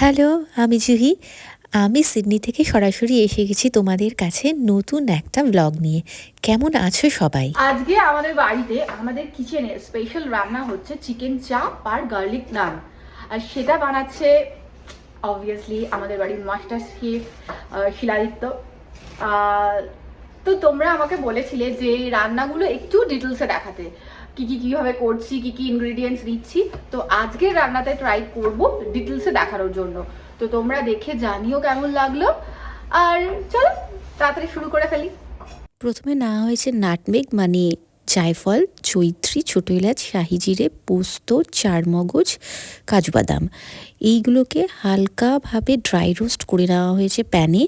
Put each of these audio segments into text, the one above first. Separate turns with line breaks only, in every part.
Hello, আমি জুহি। আমি Sydney থেকে সরাসরি এসে গেছি তোমাদের কাছে নতুন একটা ব্লগ নিয়ে। কেমন আছো সবাই?
আজকে আমাদের বাড়িতে আমাদের কিচেনে স্পেশাল রান্না হচ্ছে চিকেন চাপ আর গার্লিক নান আর সেটা বানাচ্ছে অবভিয়াসলি আমাদের বাড়ির মাস্টার শেফ শিলাদিত্য। তো তোমরা আমাকে বলেছিলে যে রান্নাগুলো একটু ডিটেলসে দেখাতে। কি কি কীভাবে করছি, কি কি ইনগ্রিডিয়েন্টস দিচ্ছি, তো আজকের রান্নাতে ট্রাই করব ডিটেলসে দেখানোর জন্য। তো তোমরা দেখে জানিও কেমন লাগল। আর চলো, তাড়াতাড়ি শুরু করে ফেলি।
প্রথমে না হয়েছে নাটমেগ মানে জায়ফল, চৈত্রী, ছোটো এলাচ, শাহি জিরে, পোস্ত, চারমগজ, কাজু বাদাম। এইগুলোকে হালকাভাবে ড্রাই রোস্ট করে নেওয়া হয়েছে প্যানে,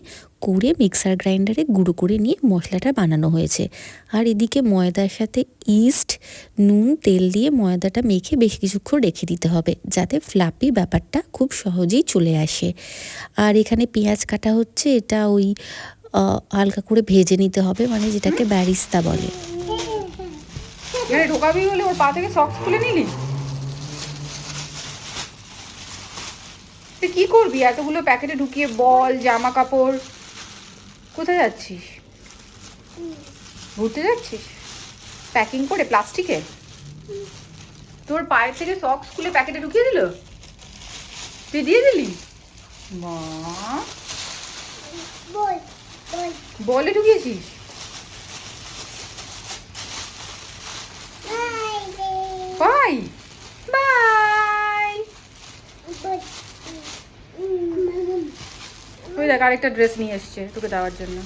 করে মিক্সার গ্রাইন্ডারে গুঁড়ো করে নিয়ে মশলাটা বানানো হয়েছে। আর এদিকে ময়দার সাথে ইস্ট নুন, তেল দিয়ে ময়দাটা মেখে বেশ কিছুক্ষণ রেখে দিতে হবে, যাতে ফ্লাপি ব্যাপারটা খুব সহজেই চলে আসে। আর এখানে পেঁয়াজ কাটা হচ্ছে, এটা ওই হালকা করে ভেজে নিতে হবে মানে যেটাকে ব্যারিস্তা বলে।
এখানে ঢোকাবি বলে ওর পা থেকে সক্স খুলে নিলি? তুই কি করবি? এতগুলো প্যাকেটে ঢুকিয়ে বল জামা কাপড় কোথায় যাচ্ছিস? ঘুরতে যাচ্ছিস? প্যাকিং করে প্লাস্টিকে তোর পায়ের থেকে সক্স খুলে প্যাকেটে ঢুকিয়ে দিল? তুই দিয়ে দিলি? মা? বলে ঢুকিয়েছিস? বাই বাই ওই দেখ আরেকটা ড্রেস নিয়ে এসছে তোকে দেওয়ার জন্য।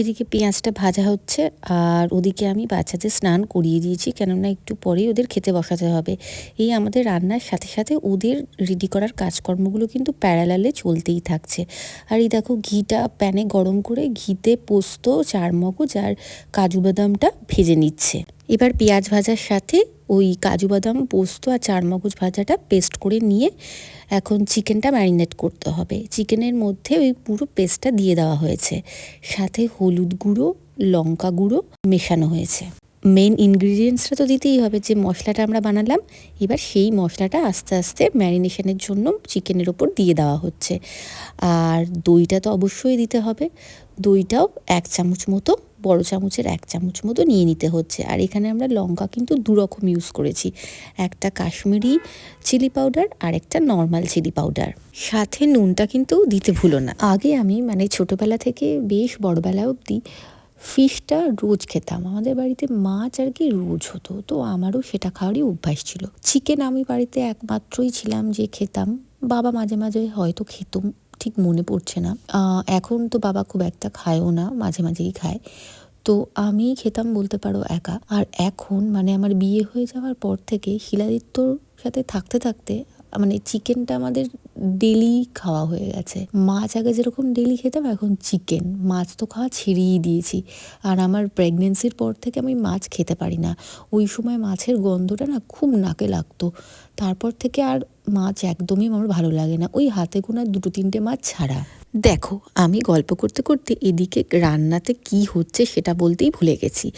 এদিকে পেঁয়াজটা ভাজা হচ্ছে আর ওদিকে আমি বাচ্চাদের স্নান করিয়ে দিয়েছি কেননা একটু পরেই ওদের খেতে বসাতে হবে। এই আমাদের রান্নার সাথে সাথে ওদের রেডি করার কাজকর্মগুলো কিন্তু প্যারালালে চলতেই থাকছে। আর এই দেখো ঘিটা প্যানে গরম করে ঘিতে পোস্ত চারমগজ আর কাজু বাদামটা ভেজে নিচ্ছে। এবার পেঁয়াজ ভাজার সাথে ওই কাজু বাদাম, পোস্ত আর চারমগজ ভাজাটা পেস্ট করে নিয়ে এখন চিকেনটা ম্যারিনেট করতে হবে। চিকেনের মধ্যে ওই পুরো পেস্টটা দিয়ে দেওয়া হয়েছে। সাথে হলুদ গুঁড়ো, লঙ্কা গুঁড়ো মেশানো হয়েছে। মেন ইনগ্রিডিয়েন্টসটা তো দিতেই হবে, যে মশলাটা আমরা বানালাম, এবার সেই মশলাটা আস্তে আস্তে ম্যারিনেশনের জন্য চিকেনের ওপর দিয়ে দেওয়া হচ্ছে। আর দইটা তো অবশ্যই দিতে হবে। দইটাও এক চামচ মতো বড় চামচের এক চামচ মতো নিয়ে নিতে হচ্ছে। আর এখানে আমরা লঙ্কা কিন্তু দু রকম ইউজ করেছি। একটা কাশ্মীরি চিলি পাউডার আর একটা নর্মাল চিলি পাউডার সাথে নুনটা কিন্তু দিতে ভুলো না। আগে আমি মানে ছোটোবেলা থেকে বেশ বড়বেলা অবধি ফিশটা রোজ খেতাম। আমাদের বাড়িতে মাছ আর কি রোজ হতো, তো আমারও সেটা খাওয়ারই অভ্যাস ছিল। চিকেন আমি বাড়িতে একমাত্রই ছিলাম যে খেতাম। বাবা মাঝে মাঝে হয়তো খেত ঠিক মনে পড়ছে না। এখন তো বাবা খুব একটা খায়ও না, মাঝে মাঝেই খায়। তো আমি খেতাম বলতে পারো একা। আর এখন মানে আমার বিয়ে হয়ে যাওয়ার পর থেকে শিলাদিত্যর সাথে থাকতে থাকতে মানে চিকেনটা আমাদের ডেলি খাওয়া হয়ে গেছে। মাছ আগে যেরকম ডেলি খেতাম, এখন চিকেন মাছ তো খাওয়া ছেড়েই দিয়েছি। আর আমার প্রেগনেন্সির পর থেকে আমি মাছ খেতে পারি না। ওই সময় মাছের গন্ধটা না খুব নাকে লাগতো। তারপর থেকে আর মাছ একদমই আমার ভালো লাগে না। ওই হাতে গোনা দুটো তিনটে মাছ ছাড়া। দেখো, আমি গল্প করতে করতে এদিকে রান্নাতে কি হচ্ছে সেটা বলতেই ভুলে গেছি।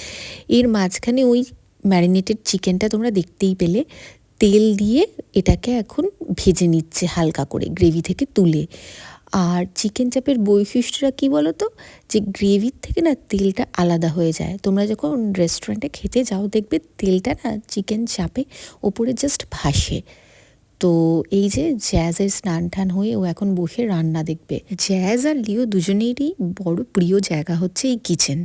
এর মাঝখানে ওই ম্যারিনেটেড চিকেনটা তোমরা দেখতেই পেলে। তেল দিয়ে এটাকে এখন ভেজে নিচ্ছে হালকা করে গ্রেভি থেকে তুলে। আর চিকেন চাপের বৈশিষ্ট্যটা কী বলো তো যে গ্রেভির থেকে না তেলটা আলাদা হয়ে যায়। তোমরা যখন রেস্টুরেন্টে খেতে যাও, দেখবে তেলটা না চিকেন চাপে ওপরে জাস্ট ভাসে। তো এই যে জ্যাজের স্নান টান হয়ে ও এখন বসে রান্না দেখবে। জ্যাজ আর লিও দুজনেরই বড় প্রিয় জায়গা হচ্ছে এই কিচেন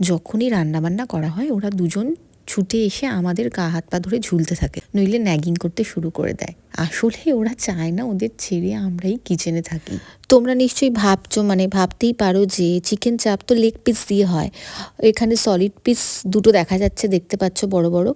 যখনই রান্না বান্না করা হয়, ওরা দুজন ছুটে এসে আমাদের গা হাত পা ধরে ঝুলতে থাকে। নইলে ন্যাগিং করতে শুরু করে দেয়। আসলে ওরা চায় না ওদের ছেড়ে আমরাই কিচেনে থাকি। তোমরা নিশ্চয়ই ভাবছ মানে ভাবতেই পারো যে চিকেন চাপ তো লেগ পিস দিয়ে হয়। এখানে সলিড পিস দুটো দেখা যাচ্ছে, দেখতে পাচ্ছ বড় বড়।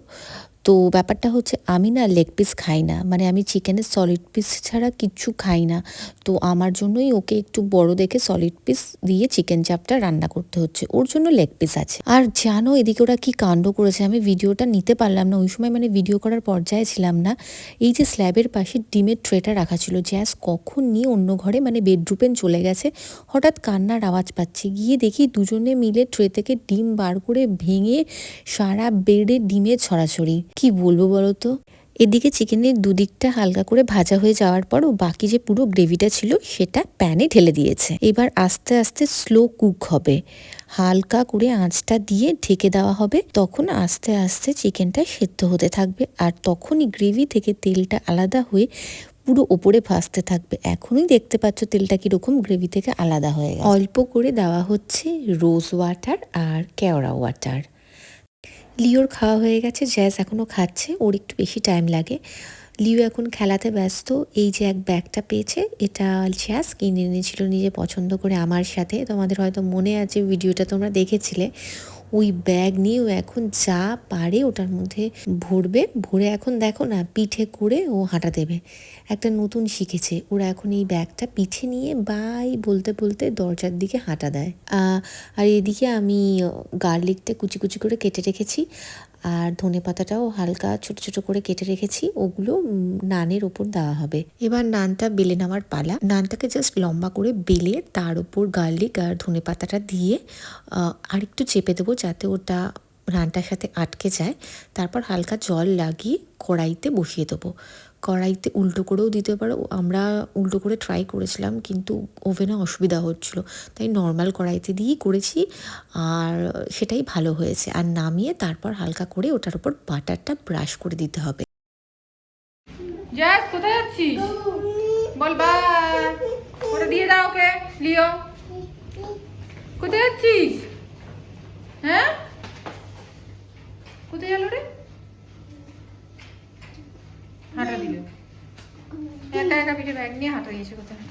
তো ব্যাপারটা হচ্ছে আমি না লেগ পিস খাই না। মানে আমি চিকেনের সলিড পিস ছাড়া কিচ্ছু খাই না। তো আমার জন্যই ওকে একটু বড় দেখে সলিড পিস দিয়ে চিকেন চাপটা রান্না করতে হচ্ছে। ওর জন্য লেগ পিস আছে। আর জানো এদিকে ওরা কি কাণ্ড করেছে? আমি ভিডিওটা নিতে পারলাম না। ওই সময় মানে ভিডিও করার পর্যায়ে ছিলাম না। এই যে স্ল্যাবের পাশে ডিমের ট্রেটা রাখা ছিল। জ্যাস কখন নিয়ে অন্য ঘরে মানে বেডরুমে চলে গেছে। হঠাৎ কান্নার আওয়াজ পাচ্ছি। গিয়ে দেখি দুজনে মিলে ট্রে থেকে ডিম বার করে ভেঙে সারা বেডে ডিমের ছড়াছড়ি। কি বলব বলো তো? এদিকে চিকেনের দুদিকটা হালকা করে ভাজা হয়ে যাওয়ার পর বাকি যে পুরো গ্রেভিটা ছিল সেটা প্যানে ঢেলে দিয়েছে। এবার আস্তে আস্তে স্লো কুক হবে। হালকা করে আঁচটা দিয়ে ঢেকে দেওয়া হবে। তখন আস্তে আস্তে চিকেনটা সেদ্ধ হতে থাকবে আর তখনই গ্রেভি থেকে তেলটা আলাদা হয়ে পুরো ওপরে ভাসতে থাকবে। এখনই দেখতে পাচ্ছ তেলটা কীরকম গ্রেভি থেকে আলাদা হয়ে গেছে। অল্প করে দেওয়া হচ্ছে রোজ ওয়াটার আর কেওড়া ওয়াটার। লিওর খাওয়া হয়ে গেছে, জ্যাজ এখনও খাচ্ছে, ওর একটু বেশি টাইম লাগে। লিও এখন খেলাতে ব্যস্ত, এই যে এক ব্যাগটা পেয়েছে, এটা জ্যাজ কিনে এনেছিল, নিজে পছন্দ করে আমার সাথে। তোমাদের হয়তো মনে আছে, ভিডিওটা তোমরা দেখেছিলে। ওই ব্যাগ নিয়ে ও এখন যা পারে ওটার মধ্যে ভরবে। ভরে এখন দেখো না, পিঠে করে ও হাঁটা দেবে। একটা নতুন শিখেছে। ওরা এখন এই ব্যাগটা পিঠে নিয়ে বাই বলতে বলতে দরজার দিকে হাঁটা দেয়। আর এদিকে আমি গার্লিকটা কুচি কুচি করে কেটে রেখেছি। আর ধনে পাতাটাও হালকা ছোট ছোট করে কেটে রেখেছি, ওগুলো নানের ওপর দেওয়া হবে। এবার নানটা বেলে নেওয়ার পালা। নানটাকে জাস্ট লম্বা করে বেলে তার উপর গার্লিক আর ধনে পাতাটা দিয়ে আরেকটু চেপে দেবো যাতে ওটা নানটার সাথে আটকে যায়। তারপর হালকা জল লাগিয়ে কড়াইতে বসিয়ে দেবো। কড়াইতে উল্টো করেও দিতে পারো। আমরা উল্টো করে ট্রাই করেছিলাম, কিন্তু ওভেনে অসুবিধা হচ্ছিল। তাই নর্মাল কড়াইতে দিয়েই করেছি, আর সেটাই ভালো হয়েছে। আর নামিয়ে তারপর হালকা করে ওটার উপর বাটারটা ব্রাশ করে দিতে হবে।
কোথায় কোথায় যাচ্ছিস? হ্যাঁ? কোথায় গেল রে হাঁটা দিল একা একা পিঠে ব্যাগ নিয়ে হাঁটা দিয়েছে কোথায়?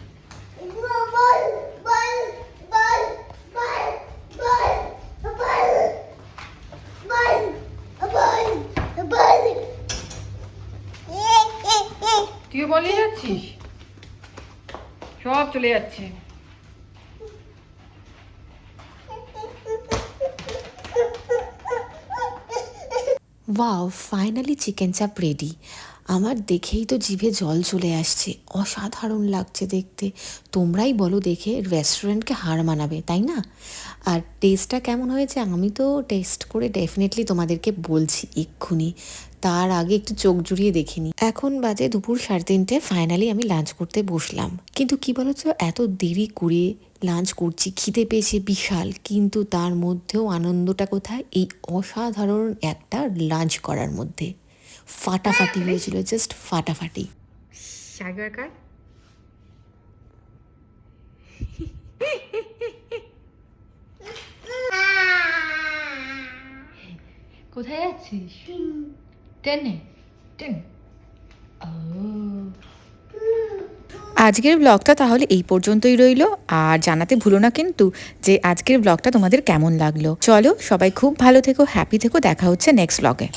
তুইও বলে যাচ্ছিস? সব চলে যাচ্ছে।
Wow finally chicken chaap ready আমার দেখেই তো জিভে জল চলে আসছে। অসাধারণ লাগছে দেখতে। তোমরাই বলো দেখে রেস্টুরেন্টকে হার মানাবে, তাই না? আর টেস্টটা কেমন হয়েছে আমি তো টেস্ট করে ডেফিনেটলি তোমাদেরকে বলছি এক্ষুনি। তার আগে একটু চোখ জুড়িয়ে দেখিনি এখন বাজে দুপুর সাড়ে তিনটে ফাইনালি আমি লাঞ্চ করতে বসলাম। কিন্তু কি বলতো, এত দেরি করে লাঞ্চ করছি, খিদে পেয়েছে বিশাল। কিন্তু তার মধ্যেও আনন্দটা কোথায়? এই অসাধারণ একটা লাঞ্চ করার মধ্যে। ফাটাফাটি হয়েছিল জাস্ট ফাটাফাটি।
সাগরকার কোথায় যাচ্ছিস? টেনে টেন।
আজকের ব্লগটা তাহলে এই পর্যন্তই রইল আর জানাতে ভুলো না কিন্তু যে আজকের ব্লগটা তোমাদের কেমন লাগল। চলো সবাই খুব ভালো থেকো হ্যাপি থেকো দেখা হচ্ছে নেক্সট ব্লগে